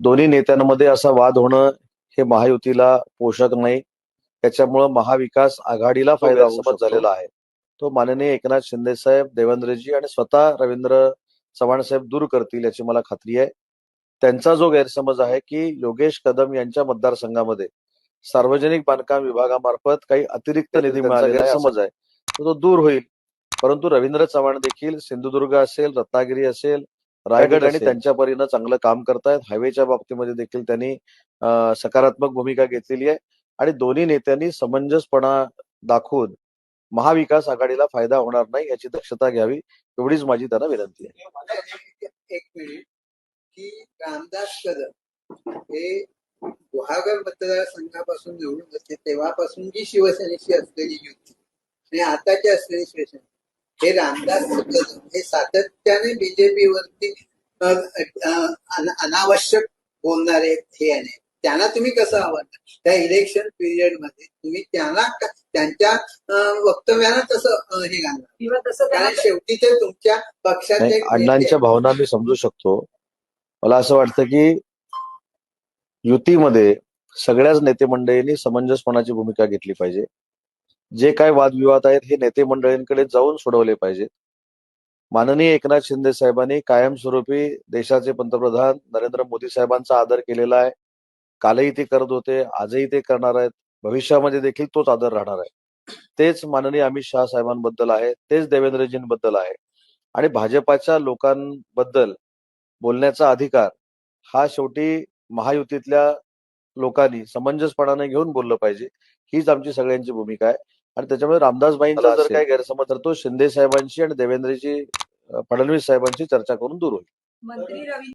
दोन्ही नेत्यांमध्ये असा वाद होणं हे महायुतीला पोषक नाही. त्याच्यामुळं महाविकास आघाडीला फायदा. झालेला आहे. तो माननीय एकनाथ शिंदे साहेब देवेंद्रजी आणि स्वतः रवींद्र चव्हाण साहेब दूर करतील याची मला खात्री आहे. त्यांचा जो गैरसमज आहे की योगेश कदम यांच्या मतदारसंघामध्ये सार्वजनिक बांधकाम विभागामार्फत काही अतिरिक्त निधी मिळालेला आहे समज आहे. तो दूर होईल. परंतु रवींद्र चव्हाण देखील सिंधुदुर्ग असेल रत्नागिरी असेल रायगड आणि त्यांच्या परीनं चांगलं काम करतायत. हायवेच्या बाबतीमध्ये देखील त्यांनी सकारात्मक भूमिका घेतलेली आहे. आणि दोन्ही नेत्यांनी समंजसपणा दाखवून महाविकास आघाडीला फायदा होणार नाही याची दक्षता घ्यावी एवढीच माझी त्यांना विनंती आहे. एक मिनिट. की रामदास कदम हे गुहागर मतदारसंघापासून निवडून होते तेव्हापासून जी शिवसेनेची असलेली युती आणि आताची असलेली शिवसेना हे रामदास कदम हे सातत्याने बीजेपी वरती अ, अ, अन- अनावश्यक बोलणारे हे आहे त्यांना तुम्ही कसं आवडता त्या इलेक्शन पिरियडमध्ये तुम्ही त्यांना त्यांच्या कसं अ, हे घालणार? किंवा तसं कारण शेवटी ते तुमच्या पक्षाचे अण्णांच्या भावना मी समजू शकतो. मला असं वाटतं की युतीमध्ये सगळ्याच नेते मंडळींनी समंजसपणाची भूमिका घेतली पाहिजे. जे काय वादविवाद आहेत हे नेते मंडळींकडे जाऊन सोडवले पाहिजेत. माननीय एकनाथ शिंदे साहेबांनी कायमस्वरूपी देशाचे पंतप्रधान नरेंद्र मोदी साहेबांचा आदर केलेला आहे. कालही ते करत होते आजही ते करणार आहेत. भविष्यामध्ये देखील तोच आदर राहणार आहे. तेच माननीय अमित शहा साहेबांबद्दल आहे तेच देवेंद्रजींबद्दल आहे. आणि भाजपाच्या लोकांबद्दल बोलण्याचा अधिकार हा शेवटी महायुतीतल्या लोकांनी समंजसपणाने घेऊन बोललं पाहिजे. हीच आमची सगळ्यांची भूमिका आहे. आणि त्याच्यामुळे रामदासबाईंचा जर काही गैरसमज तर तो शिंदे साहेबांशी आणि देवेंद्रजी फडणवीस साहेबांची चर्चा करून दूर होईल. मंत्री रवी